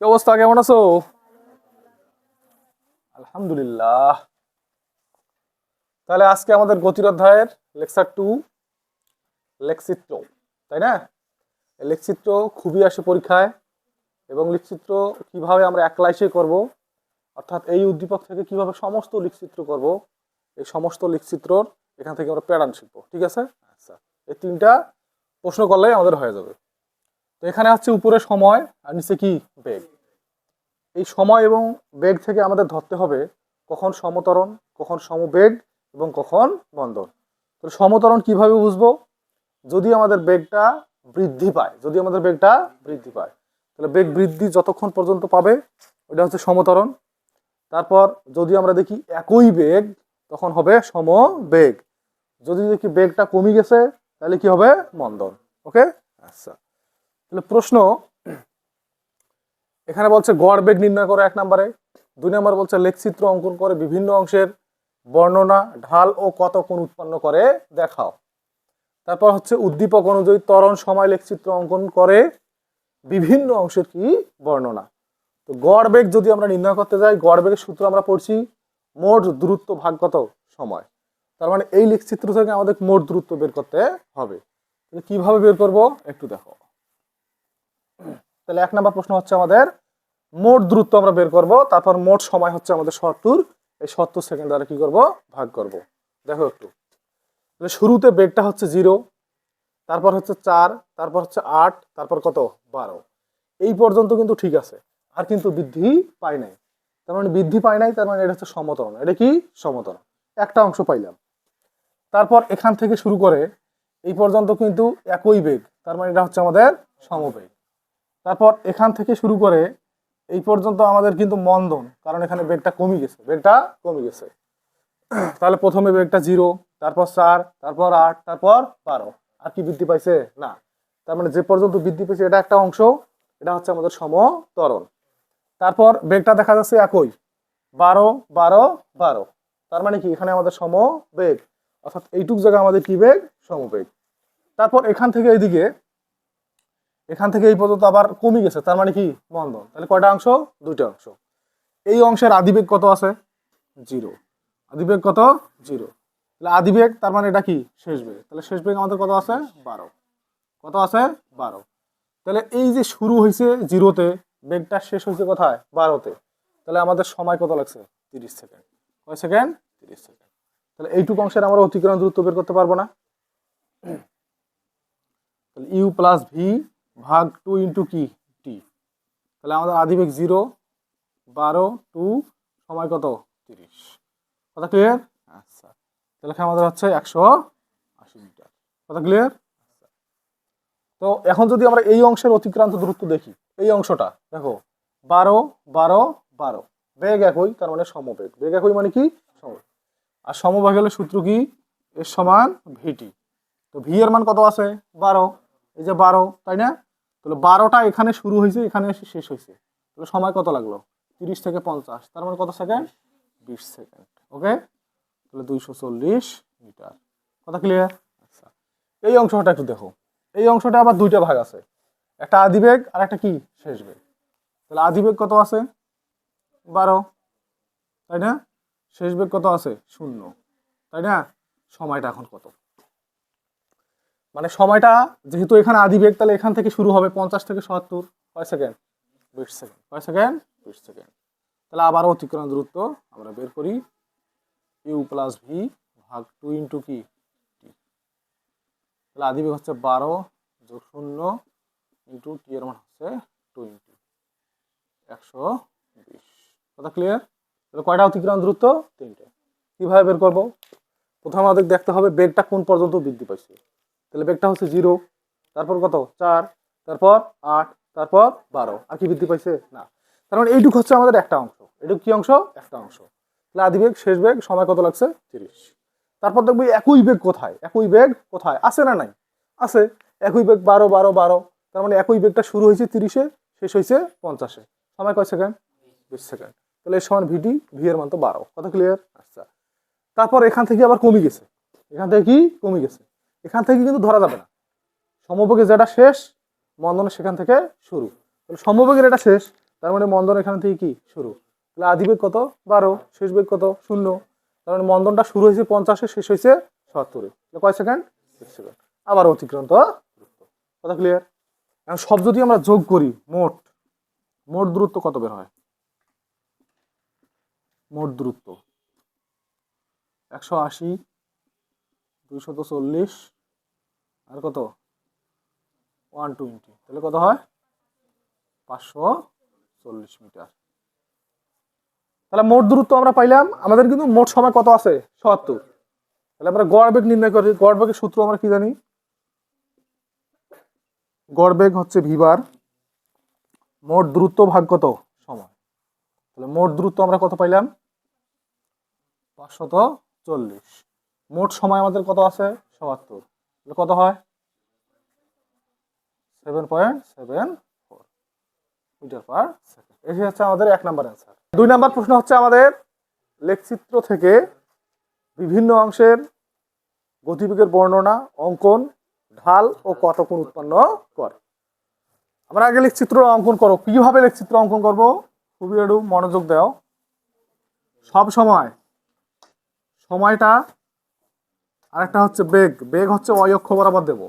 কি অবস্থা? কেমন আছো? আলহামদুলিল্লাহ। তাহলে আজকে আমাদের গতির অধ্যায়ের লেকচার টু লেখচিত্র তাই না? এই লেখচিত্র খুবই আসে পরীক্ষায় এবং লিখচিত্র কীভাবে আমরা একলাইসে করব, অর্থাৎ এই উদ্দীপক থেকে কীভাবে সমস্ত লিখচিত্র করব, এই সমস্ত লিখচিত্রর এখান থেকে আমরা প্যাটার্ন শিখব, ঠিক আছে? আচ্ছা এই তিনটা প্রশ্ন করলেই আমাদের হয়ে যাবে। তো এখানে হচ্ছে উপরে সময় আর নিচে কি বেগ। এই সময় এবং বেগ থেকে আমাদের ধরতে হবে কখন সমতরণ, কখন সমবেগ এবং কখন বন্দর তো সমতরণ কীভাবে বুঝব? যদি আমাদের বেগটা বৃদ্ধি পায়, যদি আমাদের বেগটা বৃদ্ধি পায়, তাহলে বেগ বৃদ্ধি যতক্ষণ পর্যন্ত পাবে ওটা হচ্ছে সমতরণ। তারপর যদি আমরা দেখি একই বেগ, তখন হবে সমবেগ। যদি দেখি বেগটা কমে গেছে, তাহলে কি হবে? মন্দন ওকে? আচ্ছা। তাহলে প্রশ্ন, এখানে বলছে, গড় বেগ নির্ণয় করো এক নম্বরে। দুই নম্বর বলছে, লেখচিত্র অঙ্কন করে বিভিন্ন অংশের বর্ণনা, ঢাল ও কত কোণ উৎপন্ন করে দেখাও। তারপর হচ্ছে, উদ্দীপক অনুযায়ী ত্বরণ, সময়, লেখচিত্র অঙ্কন করে বিভিন্ন অংশের কি বর্ণনা। তো গড় বেগ যদি আমরা নির্ণয় করতে যাই, গড় বেগের সূত্র আমরা পড়ছি, মোট দূরত্ব ভাগ কত? সময়। তার মানে এই লেখচিত্র থেকে আমাদের মোট দূরত্ব বের করতে হবে। কীভাবে বের করব? একটু দেখো। তাহলে এক নম্বর প্রশ্ন হচ্ছে আমাদের মোট দূরত্ব আমরা বের করব, তারপর মোট সময় হচ্ছে আমাদের সত্তর। এই সত্তর সেকেন্ড দ্বারা কি করব? ভাগ করব। দেখো একটু। তাহলে শুরুতে বেগটা হচ্ছে জিরো, তারপর হচ্ছে চার, তারপর হচ্ছে আট, তারপর কত? বারো। এই পর্যন্ত কিন্তু ঠিক আছে, আর কিন্তু বৃদ্ধি পায় নাই। তার মানে বৃদ্ধি পায় নাই, তার মানে এটা হচ্ছে সমতরণ এটা কি? সমতরণ একটা অংশ পাইলাম। তারপর এখান থেকে শুরু করে এই পর্যন্ত কিন্তু একই বেগ, তার মানে এটা হচ্ছে আমাদের সমবেগ। তারপর এখান থেকে শুরু করে এই পর্যন্ত আমাদের কিন্তু মন্দন, কারণ এখানে বেগটা কমে গেছে, বেগটা কমে গেছে। তাহলে প্রথমে বেগটা জিরো, তারপর চার, তারপর আট, তারপর বারো। আর কি বৃদ্ধি পাইছে? না। তার মানে যে পর্যন্ত বৃদ্ধি পেয়েছে, এটা একটা অংশ, এটা হচ্ছে আমাদের সমতরণ। তারপর বেগটা দেখা যাচ্ছে একই, বারো বারো বারো। তার মানে কি? এখানে আমাদের সমবেগ, অর্থাৎ এইটুক জায়গায় আমাদের কি বেগ? সমবেগ। তারপর এখান থেকে এইদিকে এখান থেকে এই পর্যন্ত আবার কমে গেছে, তার মানে কি? বন্ধন তাহলে কয়টা অংশ? দুইটা অংশ। এই অংশের আদিবেগ কত আছে? জিরো। আদিবেগ কত? জিরো। তাহলে আদিবেগ তার মানে এটা কি? শেষ বেগ। তাহলে শেষ বেগ আমাদের কত আছে? বারো। কত আছে? বারো। তাহলে এই যে শুরু হয়েছে জিরোতে, বেগটা শেষ হয়েছে কোথায়? বারোতে। তাহলে আমাদের সময় কত লাগছে? তিরিশ সেকেন্ড। কয় সেকেন্ড? তিরিশ সেকেন্ড। তাহলে এইটুকু অংশের আমরা অতিক্রম দূরত্ব বের করতে পারব না। তাহলে ইউ প্লাস ভি ভাগ টু ইন্টু কি? টি তাহলে আমাদের আদিবেগ জিরো বারো টু সময় কত? তিরিশ। কথা ক্লিয়ার আচ্ছা। তাহলে আমাদের হচ্ছে একশো আশি মিটার। কথা ক্লিয়ার তো এখন যদি আমরা এই অংশের অতিক্রান্ত দূরত্ব দেখি এই অংশটা দেখো বারো বারো বারো। বেগ একই তার মানে সমবেগ। বেগ একই মানে কি? সমবেগ। আর সমবেগ হলে সূত্র কি? এর সমান ভিটি তো ভি এর মান কত আছে? বারো। এই যে বারো তাই না? তাহলে বারোটা এখানে শুরু হয়েছে, এখানে এসে শেষ হয়েছে। তাহলে সময় কত লাগল? তিরিশ থেকে পঞ্চাশ। তার মানে কত সেকেন্ড? বিশ সেকেন্ড। ওকে? তাহলে দুইশো চল্লিশ মিটার। কথা ক্লিয়ার আচ্ছা। এই অংশটা একটু দেখো। এই অংশটা আবার দুইটা ভাগ আছে। একটা আদিবেগ আর একটা কি? শেষ বেগ। তাহলে আদিবেগ কত আছে? বারো। তাই না? শেষ বেগ কত আছে? শূন্য। তাই না? সময়টা এখন কত? মানে সময়টা, যেহেতু এখানে আদিবেগ তাহলে এখান থেকে শুরু হবে পঞ্চাশ থেকে সত্তর। কয় সেকেন্ড? বিশ সেকেন্ড। কয় সেকেন্ড? বিশ সেকেন্ড। তাহলে আবার অতিক্রম দূরত্ব আমরা বের করি। ইউ প্লাস ভি ভাগ টু ইন্টু কি? তাহলে আদিবেগ হচ্ছে বারো যোগ শূন্য ইন্টু টি এর মান হচ্ছে টোয়েন্টি একশো বিশ। কথা ক্লিয়ার তাহলে কয়টা অতিক্রম দূরত্ব? তিনটে। কীভাবে বের করব? প্রথমে আমাদের দেখতে হবে বেগটা কোন পর্যন্ত বৃদ্ধি পাইছে। তাহলে বেগটা হচ্ছে জিরো তারপর কত? চার, তারপর আট, তারপর বারো। আর কি বৃদ্ধি পাইছে? না। তার মানে এইটুকু হচ্ছে আমাদের একটা অংশ। এটুকু কি অংশ? একটা অংশ। তাহলে আদি বেগ, শেষ বেগ, সময় কত লাগছে? তিরিশ। তারপর দেখব একই বেগ কোথায়? একই বেগ কোথায়? আছে না নাই? আছে। একই বেগ বারো বারো বারো। তার মানে একই বেগটা শুরু হয়েছে তিরিশে, শেষ হয়েছে পঞ্চাশে। সময় কয় সেকেন্ড? বিশ সেকেন্ড। তাহলে এর সমান ভিটি ভি এর মান তো বারো। কত ক্লিয়ার আচ্ছা। তারপর এখান থেকে আবার কমে গেছে। এখান থেকে কি? কমে গেছে। এখান থেকে কিন্তু ধরা যাবে না। সমবেগে যেটা শেষ মন্দনের সেখান থেকে শুরু। তাহলে সমবেগের এটা শেষ, তার মানে মন্দন এখান থেকে কি? শুরু। তাহলে আদি বেগ কত? বারো। শেষ বেগ কত? শূন্য। তার মানে মন্দনটা শুরু হয়েছে পঞ্চাশে, শেষ হয়েছে সত্তরে। কয় সেকেন্ড? Six second. আবার অতিক্রান্ত কথা ক্লিয়ার এখন সব যদি আমরা যোগ করি, মোট মোট দূরত্ব কত বের হয়? মোট দূরত্ব। একশো আশি দুইশত চল্লিশ। আর কত? ওয়ান টোয়েন্টি তাহলে কত হয়? পাঁচশো চল্লিশ মিটার তাহলে মোট দূরত্ব আমরা পাইলাম, আমাদের কিন্তু মোট সময় কত আছে? সত্তর। তাহলে আমরা গড় বেগ নির্ণয় করি। গড় বেগের সূত্র আমরা কি জানি? গড় বেগ হচ্ছে ভিবার মোট দূরত্ব ভাগ কত? সময়। তাহলে মোট দূরত্ব আমরা কত পাইলাম? পাঁচশত চল্লিশ। মোট সময় আমাদের কত আছে? তাহলে কত হয়? Seven point seven four metre per second এটি হচ্ছে আমাদের এক নাম্বার অ্যান্সার দুই নাম্বার প্রশ্ন হচ্ছে আমাদের লেখচিত্র থেকে বিভিন্ন অংশের গতিবেগের বর্ণনা, অঙ্কন, ঢাল ও কতক্ষণ উৎপন্ন করে। আমরা আগে লেখচিত্র অঙ্কন করো। কীভাবে লেখচিত্র অঙ্কন করব? খুবই একটু মনোযোগ দাও। সব সময় সময়টা আরেকটা হচ্ছে বেগ। বেগ হচ্ছে অয় অক্ষ বরাবর দেব।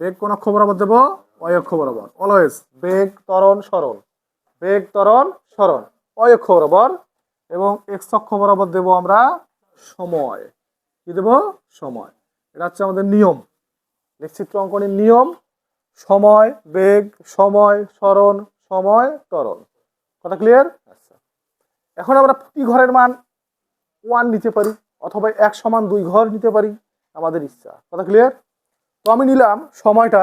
বেগ কোন অক্ষ বরাবর দেব? অয় অক্ষ বরাবর। অলওয়েজ বেগ, ত্বরণ, সরণ। বেগ, ত্বরণ, সরণ। অয় অক্ষ বরাবর। এবং এক্স অক্ষ বরাবর দেব আমরা সময়। কি দেব? সময়। এটা হচ্ছে আমাদের নিয়ম। লেখচিত্র অঙ্কনের নিয়ম। সময়, বেগ, সময়, সরণ, সময়, ত্বরণ। কথা ক্লিয়ার আচ্ছা। এখন আমরা প্রতি ঘরের মান ওয়ান নিতে পারি। অথবা এক সমান দুই ঘর নিতে পারি, আমাদের ইচ্ছা। কথা ক্লিয়ার তো আমি নিলাম সময়টা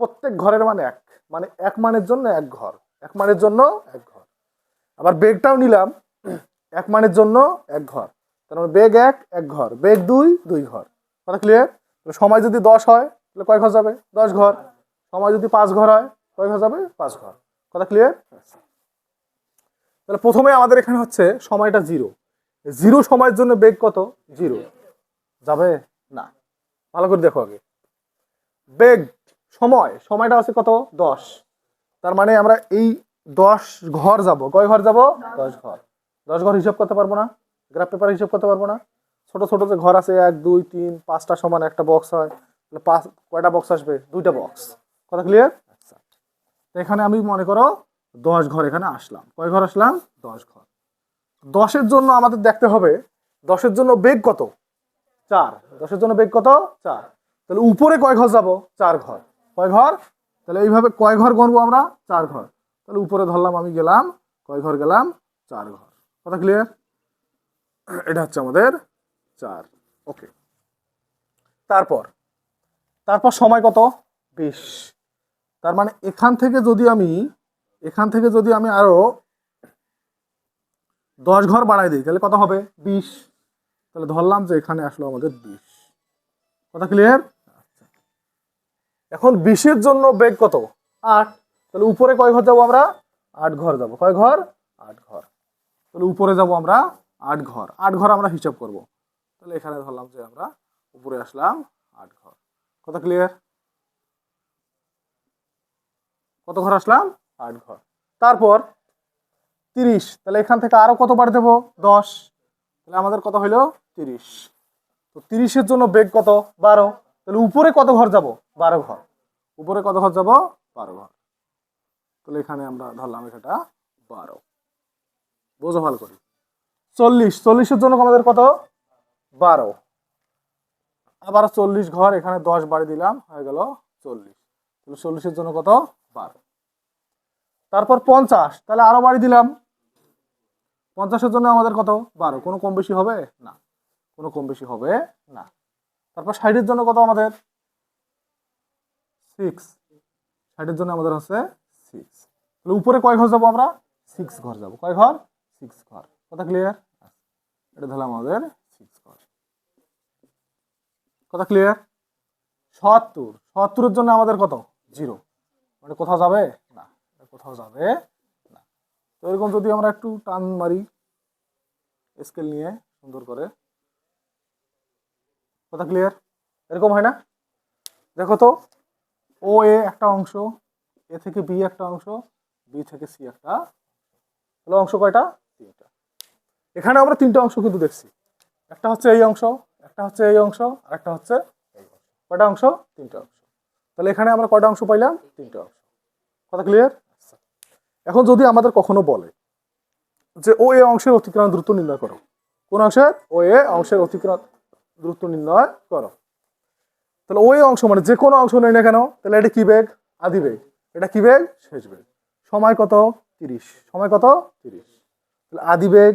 প্রত্যেক ঘরের মানে এক মানে এক মানের জন্য এক ঘর, এক মানের জন্য এক ঘর। আবার বেগটাও নিলাম এক মানের জন্য এক ঘর, তার মানে বেগ এক এক ঘর, বেগ দুই দুই ঘর। কথা ক্লিয়ার সময় যদি দশ হয়, তাহলে কয় ঘর যাবে? দশ ঘর। সময় যদি পাঁচ ঘর হয়, কয় ঘর যাবে? পাঁচ ঘর। কথা ক্লিয়ার তাহলে প্রথমে আমাদের এখানে হচ্ছে সময়টা জিরো জিরো সময়ের জন্য বেগ কত? জিরো। যাবে? না। ভালো করে দেখো আগে। বেগ সময় সময়টা আছে কত? দশ। তার মানে আমরা এই দশ ঘর যাব। কয় ঘর যাব? দশ ঘর। দশ ঘর হিসাব করতে পারব না? গ্রাফ পেপার হিসাব করতে পারব না? ছোট ছোট যে ঘর আছে এক দুই তিন পাঁচটা সমান একটা বক্স হয়। তাহলে পাঁচ কয়টা বক্স আসবে? দুইটা বক্স কথা ক্লিয়ার আচ্ছা। এখানে আমি মনে করো দশ ঘর এখানে আসলাম। কয় ঘর আসলাম? দশ ঘর। দশের জন্য আমাদের দেখতে হবে, দশের জন্য বেগ কত? চার। দশের জন্য বেগ কত? চার। তাহলে উপরে কয় ঘর যাব? চার ঘর। কয় ঘর? তাহলে এইভাবে কয় ঘর গণবো আমরা? চার ঘর। তাহলে উপরে ধরলাম আমি গেলাম, কয় ঘর গেলাম? চার ঘর। কথা ক্লিয়ার এটা হচ্ছে আমাদের চার। ওকে তারপর তারপর সময় কত? বিশ। তার মানে এখান থেকে যদি আমি, এখান থেকে যদি আমি আরও দশ ঘর বাড়াই দিই, তাহলে কত হবে? বিশ। তাহলে ধরলাম যে এখানে আসলো আমাদের বিশ। কথা ক্লিয়ার এখন বিশের জন্য বেগ কত? আট। তাহলে উপরে কয় ঘর যাব আমরা? আট ঘর যাব। কয় ঘর? আট ঘর। তাহলে উপরে যাব আমরা আট ঘর। আট ঘর আমরা হিসাব করব। তাহলে এখানে ধরলাম যে আমরা উপরে আসলাম আট ঘর। কথা ক্লিয়ার কত ঘর আসলাম? আট ঘর। তারপর তিরিশ। তাহলে এখান থেকে আরও কত বার দেবো? দশ। তাহলে আমাদের কত হইল? তিরিশ। তো তিরিশের জন্য বেগ কত? বারো। তাহলে উপরে কত ঘর যাব? বারো ঘর। উপরে কত ঘর যাব? বারো ঘর। তাহলে এখানে আমরা ধরলাম এটা বারো। বোঝো ভালো করি। চল্লিশ। চল্লিশের জন্য আমাদের কত? বারো। আবার চল্লিশ ঘর, এখানে দশ বাড়ি দিলাম, হয়ে গেল চল্লিশ। তাহলে চল্লিশের জন্য কত? বারো। তারপর পঞ্চাশ, তাহলে আরও বাড়ি দিলাম। পঞ্চাশের জন্য আমাদের কত? বারো। কোনো কম বেশি হবে? না। কোনো কম বেশি হবে? না। তারপর ষাটের জন্য কত আমাদের? সিক্স ষাটের জন্য আমাদের হচ্ছে সিক্স তাহলে উপরে কয় ঘর যাব আমরা? সিক্স ঘর যাব। কয় ঘর? সিক্স ঘর। কথা ক্লিয়ার এটা ধরলাম আমাদের সিক্স ঘর। কথা ক্লিয়ার সত্তর। সত্তরের জন্য আমাদের কত? জিরো মানে কোথাও যাবে? কোথাও যাবে না। তো এরকম যদি আমরা একটু টান মারি স্কেল নিয়ে সুন্দর করে। কথা ক্লিয়ার এরকম হয় না? দেখো তো ও এ একটা অংশ এ থেকে বি একটা অংশ বি থেকে সি একটা তাহলে অংশ কয়টা? তিনটা। এখানে আমরা তিনটা অংশ কিন্তু দেখছি। একটা হচ্ছে এই অংশ, একটা হচ্ছে এই অংশ, আর একটা হচ্ছে এই অংশ। কয়টা অংশ? তিনটা অংশ। তাহলে এখানে আমরা কয়টা অংশ পাইলাম? তিনটা অংশ। কথা ক্লিয়ার এখন যদি আমাদের কখনো বলে যে ও এ অংশের অতিক্রমণ দ্রুত নির্ণয় করো। কোন অংশের? ও এ অংশের অতিক্রমণ দ্রুত নির্ণয় করো। তাহলে ওই অংশ মানে যে কোনো অংশ নেই না কেন, তাহলে এটা কি বেগ? আদি বেগ। এটা কি বেগ? শেষ বেগ। সময় কত? তিরিশ। সময় কত? তিরিশ। তাহলে আদি বেগ,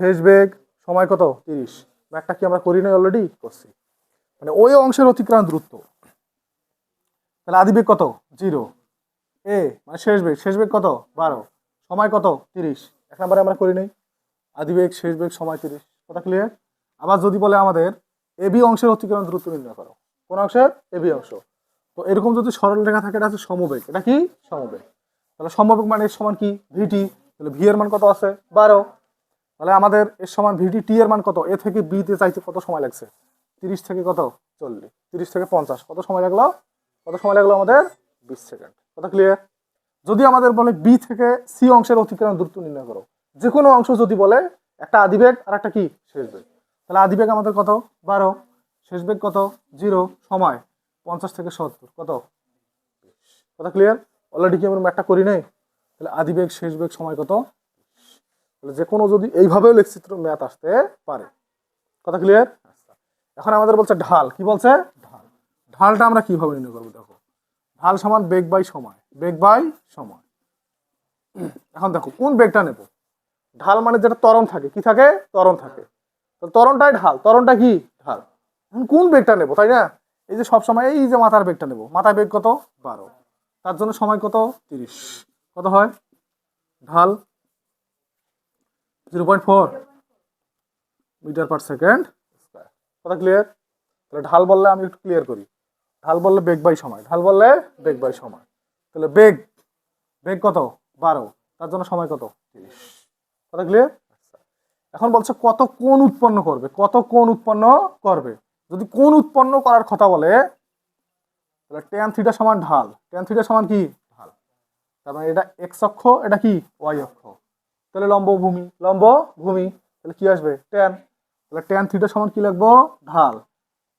শেষ বেগ, সময় কত? তিরিশ। একটা কি আমরা করি নাই অলরেডি করছি। মানে ওই অংশের অতিক্রমণ দ্রুত। তাহলে আদি বেগ কত? জিরো। এ মানে শেষ বেগ শেষ বেগ কত? বারো। সময় কত? তিরিশ। এক নম্বরে আমরা করি নাই। আদি বেগ শেষ বেগ সময় তিরিশ। কথা ক্লিয়ার আবার যদি বলে আমাদের এবি অংশের অতিক্রমণ দ্রুত নির্ণয় করো। কোন অংশের? এবি অংশ। তো এরকম যদি সরল রেখা থাকে, এটা হচ্ছে সমবেগ। এটা কি? সমবেগ। তাহলে সমবেগ মানে এর সমান কি? ভিটি। তাহলে ভি এর মান কত আছে? বারো। তাহলে আমাদের এর সমান ভিটি, টি এর মান কত? এ থেকে বি তে চাইতে কত সময় লাগছে? তিরিশ থেকে কত? চল্লিশ। তিরিশ থেকে পঞ্চাশ। কত সময় লাগল? কত সময় লাগল আমাদের? বিশ সেকেন্ড। কথা ক্লিয়ার যদি আমাদের বলে বি থেকে সি অংশের অতিক্রমণ দূরত্ব নির্ণয় করো যে কোনো অংশ যদি বলে একটা আদিবেগ আর একটা কি? শেষ বেগ। তাহলে আদিবেগ আমাদের কত? বারো। শেষ বেগ কত? জিরো। সময় পঞ্চাশ থেকে সত্তর। কত? কথা ক্লিয়ার অলরেডি কি আমরা ম্যাটটা করি নাই? তাহলে আদিবেগ শেষ বেগ, সময় কত? তাহলে যে কোনো যদি এইভাবেও লেখচিত্র ম্যাথ আসতে পারে। কথা ক্লিয়ার এখন আমাদের বলছে ঢাল। কি বলছে? ঢাল। ঢালটা আমরা কীভাবে নির্ণয় করব দেখো। ঢাল সমান বেগ বাই সময়, বেগ বাই সময়। এখন দেখো, কোন বেগটা নেব? ঢাল মানে যেটা তরণ থাকে, কি থাকে? তরণ থাকে। তো ত্বরণটাই ঢাল তরণটা কি? ঢাল। এখন কোন বেগটা নেব, তাই না? এই যে সবসময় এই যে মাথার বেগটা নেব, মাথার বেগ কত? বারো। তার জন্য সময় কত? তিরিশ। কত হয়? ঢাল zero point four metre per second কথা ক্লিয়ার তাহলে ঢাল বললে আমি একটু ক্লিয়ার করি। ঢাল বললে বেগ বাই সময় ঢাল বললে বেগ বাই সময়। তাহলে বেগ বেগ কত? বারো। তার জন্য সময় কত? তিরিশ। কথা ক্লিয়ার এখন বলছে কত কোন উৎপন্ন করবে? কত কোন উৎপন্ন করবে? যদি কোন উৎপন্ন করার কথা বলে তাহলে টেন থিটা সমান ঢাল। টেন থিটা সমান কি? ঢাল। তার মানে এটা এক্স অক্ষ এটা কি? ওয়াই অক্ষ। তাহলে লম্ব ভূমি লম্ব ভূমি তাহলে কি আসবে? টেন তাহলে টেন থিটা সমান কি লাগবো ঢাল।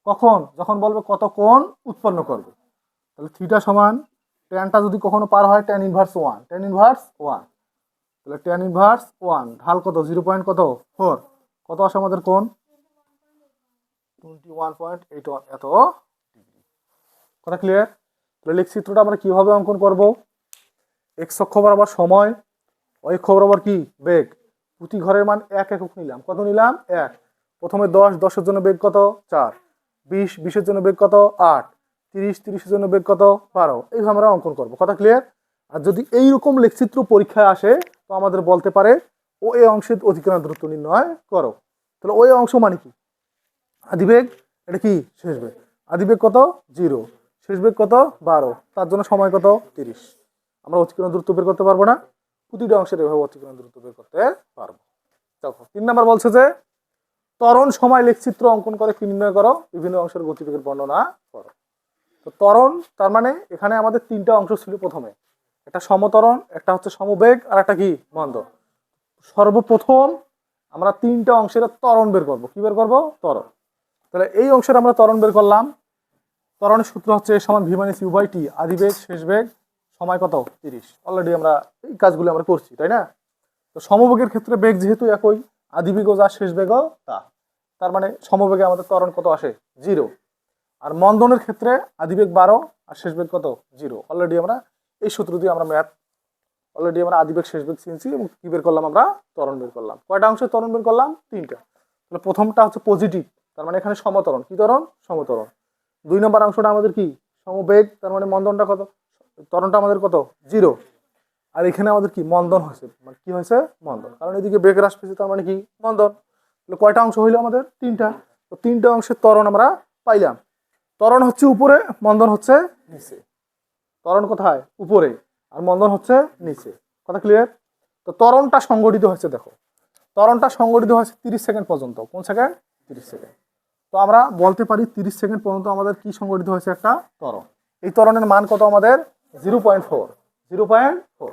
কখন? যখন বলবে কত কোণ উৎপন্ন করবে। তাহলে থিটা সমান টেনটা যদি কখনো পার হয় tan inverse one tan inverse one তাহলে টেন ইনভার্স ওয়ান ঢাল কত? জিরো পয়েন্ট কত? ফোর কত আসে আমাদের কোণ? Twenty one point eight one এত ডিগ্রি কথা ক্লিয়ার তাহলে লেখচিত্রটা আমরা কীভাবে অঙ্কন করব? এক্স অক্ষ বরাবর সময় অক্ষ বরাবর কি? বেগ। প্রতি ঘরের মান এক একক নিলাম। কত নিলাম? এক। প্রথমে দশ, দশের জন্য বেগ কত? চার। বিশ, বিশের জন্য বেগ কত? আট। তিরিশ, তিরিশের জন্য বেগ কত? বারো। এইভাবে আমরা অঙ্কন করব। কথা ক্লিয়ার আর যদি এইরকম লেখচিত্র পরীক্ষায় আসে, তো আমাদের বলতে পারে, ও এ অংশের অধিকরণ দ্রুত নির্ণয় করো। তাহলে ওই অংশ মানে কি? আদিবেগ, এটা কি? শেষ বেগ। আদিবেগ কত? জিরো। শেষ বেগ কত? বারো। তার জন্য সময় কত? তিরিশ। আমরা অতিক্রমণ দ্রুত বের করতে পারব না। প্রতিটা অংশের এভাবে অতিক্রমণ দ্রুত বের করতে পারব। দেখো, তিন নাম্বার বলছে যে ত্বরণ সময় লেখচিত্র অঙ্কন করে কি নির্ণয় করো? বিভিন্ন অংশের গতিবেগের বর্ণনা করো। তো ত্বরণ, তার মানে এখানে আমাদের তিনটা অংশ ছিল প্রথমে। একটা সমতরণ, একটা হচ্ছে সমবেগ, আর একটা কি? মন্দ সর্বপ্রথম আমরা তিনটা অংশের ত্বরণ বের করব। কি বের করব? ত্বরণ। তাহলে এই অংশের আমরা ত্বরণ বের করলাম। ত্বরণের সূত্র হচ্ছে সমান V minus U by T. আদি বেগ, শেষ বেগ, সময় কত? তিরিশ। অলরেডি আমরা এই কাজগুলো আমরা করছি, তাই না? তো সমবেগের ক্ষেত্রে বেগ যেহেতু একই, আদি বেগও যা, শেষ বেগও তা। তার মানে সমবেগে আমাদের ত্বরণ কত আসে? জিরো। আর মন্দনের ক্ষেত্রে আদিবেগ বারো, আর শেষ বেগ কত? জিরো। অলরেডি আমরা এই সূত্র দিয়ে আমরা ম্যাথ অলরেডি আমরা আদিবেগ শেষ বেগ চিনছি এবং কী বের করলাম আমরা? ত্বরণ বের করলাম। কয়টা অংশে ত্বরণ বের করলাম? তিনটা। তাহলে প্রথমটা হচ্ছে পজিটিভ তার মানে এখানে সমতরণ। কী ত্বরণ? সমতরণ। দুই নম্বর অংশটা আমাদের কি? সমবেগ, তার মানে মন্দনটা কত? ত্বরণটা আমাদের কত? জিরো। আর এখানে আমাদের কি? মন্দন হয়েছে। মানে কি হয়েছে? মন্দন। কারণ এদিকে বেগ হ্রাস পেয়েছে, তার মানে কি? মন্দন। তাহলে কয়টা অংশ হইল আমাদের? তিনটা। তো তিনটা অংশের ত্বরণ আমরা পাইলাম। ত্বরণ হচ্ছে উপরে, মন্দন হচ্ছে নিচে। ত্বরণ কোথায়? উপরে। আর মন্দন হচ্ছে নিচে। কথা ক্লিয়ার তো ত্বরণটা সংগঠিত হয়েছে, দেখো। ত্বরণটা সংগঠিত হয়েছে তিরিশ সেকেন্ড পর্যন্ত। কোন সেকেন্ড? তিরিশ সেকেন্ড। তো আমরা বলতে পারি তিরিশ সেকেন্ড পর্যন্ত আমাদের কি সংগঠিত হয়েছে একটা ত্বরণ। এই ত্বরণের মান কত আমাদের? Zero point four. Zero point four.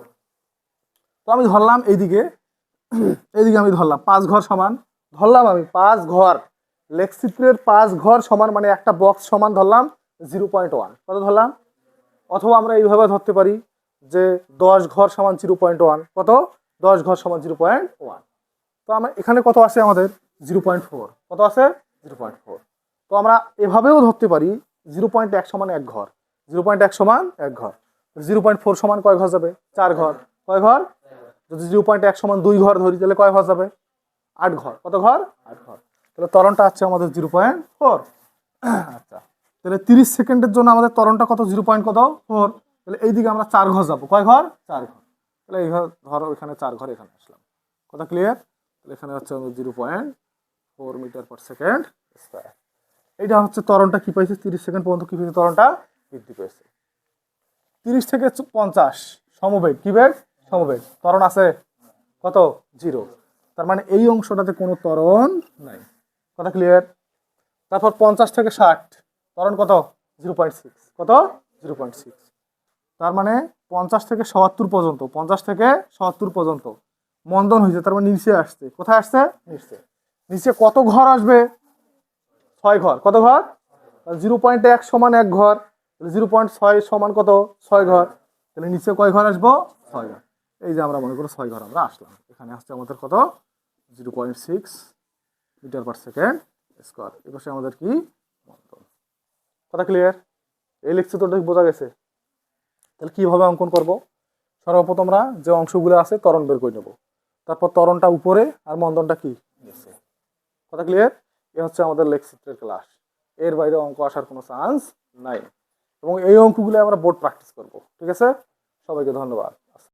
তো আমি ধরলাম এইদিকে। এইদিকে আমি ধরলাম। পাঁচ ঘর সমান ধরলাম আমি পাঁচ ঘর লেখচিত্রের পাঁচ ঘর সমান মানে একটা বক্স সমান ধরলাম জিরো পয়েন্ট ওয়ান কত ধরলাম? অথবা আমরা এইভাবে ধরতে পারি যে দশ ঘর সমান জিরো পয়েন্ট ওয়ান কত? দশ ঘর সমান জিরো পয়েন্ট ওয়ান তো আমরা এখানে কত আছে আমাদের? জিরো পয়েন্ট ফোর কত আছে? জিরো পয়েন্ট ফোর তো আমরা এভাবেও ধরতে পারি জিরো পয়েন্ট এক সমান এক ঘর। জিরো পয়েন্ট এক সমান এক ঘর। জিরো পয়েন্ট ফোর সমান কয় ঘর যাবে? চার ঘর। কয় ঘর? যদি জিরো পয়েন্ট এক সমান দুই ঘর ধরি, তাহলে কয় ঘর যাবে? আট ঘর। কত ঘর? আট ঘর। তাহলে তরণটা আছে আমাদের জিরো পয়েন্ট ফোর। আচ্ছা। তাহলে তিরিশ সেকেন্ডের জন্য আমাদের তরণটা কত? জিরো পয়েন্ট কত? ফোর। তাহলে এইদিকে আমরা চার ঘর যাব। কয় ঘর? চার ঘর। তাহলে এই ঘর ধরো এখানে চার ঘর এখানে আসলাম। কথা ক্লিয়ার তাহলে এখানে হচ্ছে আমাদের zero point four metre per second square এইটা হচ্ছে তরণটা কী পাইছে? তিরিশ সেকেন্ড পর্যন্ত কি পেয়েছে ত্বরণটা? বৃদ্ধি পেয়েছে তিরিশ থেকে পঞ্চাশ। সমবেগ। কী বেগ? সমবেগ। তরণ আছে? কত? জিরো। তার মানে এই অংশটাতে কোনো ত্বরণ নাই। কথা ক্লিয়ার তারপর পঞ্চাশ থেকে ষাট, ত্বরণ কত? Zero point six. কত? Zero point six. তার মানে পঞ্চাশ থেকে সত্তর পর্যন্ত, পঞ্চাশ থেকে সত্তর পর্যন্ত মন্দন হয়েছে, তার মানে নিচে আসছে। কোথায় আসছে? নিচে। নিচে কত ঘর আসবে? ছয় ঘর। কত ঘর? জিরো পয়েন্ট এক সমান এক ঘর। জিরো পয়েন্ট ছয় সমান কত? ছয় ঘর। তাহলে নিচে কয় ঘর আসব? ছয় ঘর। এই যে আমরা মনে করো ছয় ঘর আমরা আসলাম। এখানে আসছে আমাদের কত? Zero point six metre per second square. এপাশে আমাদের কি? মন্দন কথা ক্লিয়ার এই লেকচারটা বোঝা গেছে। তাহলে কীভাবে অঙ্কন করব? সর্বপ্রথম আমরা যে অংশগুলো আছে ত্বরণ বের করে নেব। তারপর তরণটা উপরে আর মন্দনটা কি? নিচে। কথা ক্লিয়ার এ হচ্ছে আমাদের লেকচিত্রের ক্লাস এর বাইরে অঙ্ক আসার কোনো চান্স নাই। এবং এই অঙ্কগুলো আমরা বোর্ড প্র্যাকটিস করব। ঠিক আছে? সবাইকে ধন্যবাদ।